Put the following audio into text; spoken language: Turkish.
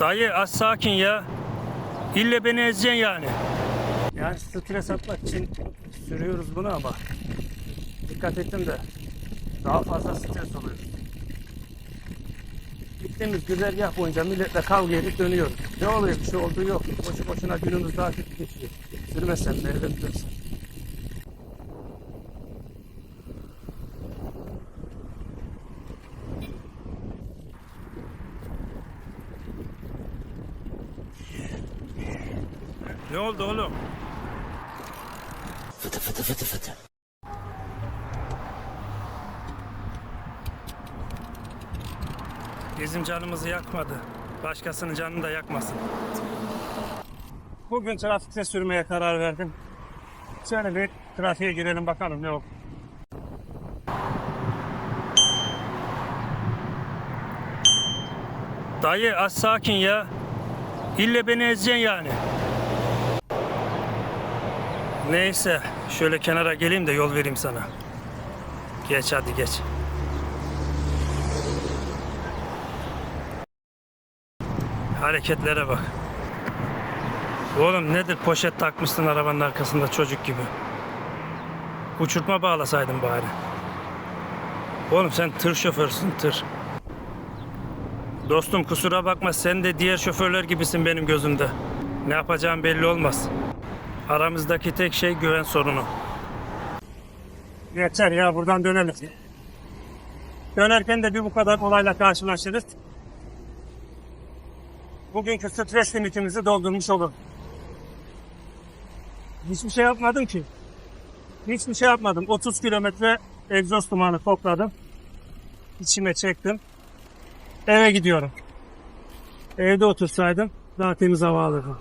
Dayı az sakin ya. İlle beni ezeceksin yani. Yani stres atmak için sürüyoruz bunu ama dikkat ettim de daha fazla stres oluyor. Gittiğimiz güzergah boyunca milletle kavga edip dönüyoruz. Ne oluyor bir şey olduğu yok. Boşu boşuna günümüz daha kötü geçiyor. Sürmesen de evde Ne oldu oğlum? Bizim canımızı yakmadı. Başkasının canını da yakmasın. Bugün trafikte sürmeye karar verdim. Şöyle bir trafiğe girelim bakalım ne olur. Dayı az sakin ya. İlle beni ezeceksin yani. Neyse şöyle kenara geleyim de yol vereyim sana. Geç hadi geç. Hareketlere bak. Oğlum nedir poşet takmışsın arabanın arkasında çocuk gibi. Uçurtma bağlasaydın bari. Oğlum sen tır şoförsün tır. Dostum kusura bakma sen de diğer şoförler gibisin benim gözümde. Ne yapacağım belli olmaz. Aramızdaki tek şey güven sorunu. Yeter ya buradan dönelim. Dönerken de bir bu kadar olayla karşılaşırız. Bugünkü stres limitimizi doldurmuş olur. Hiçbir şey yapmadım ki. Hiçbir şey yapmadım. 30 kilometre egzoz dumanı kokladım. İçime çektim. Eve gidiyorum. Evde otursaydım daha temiz hava alırdım.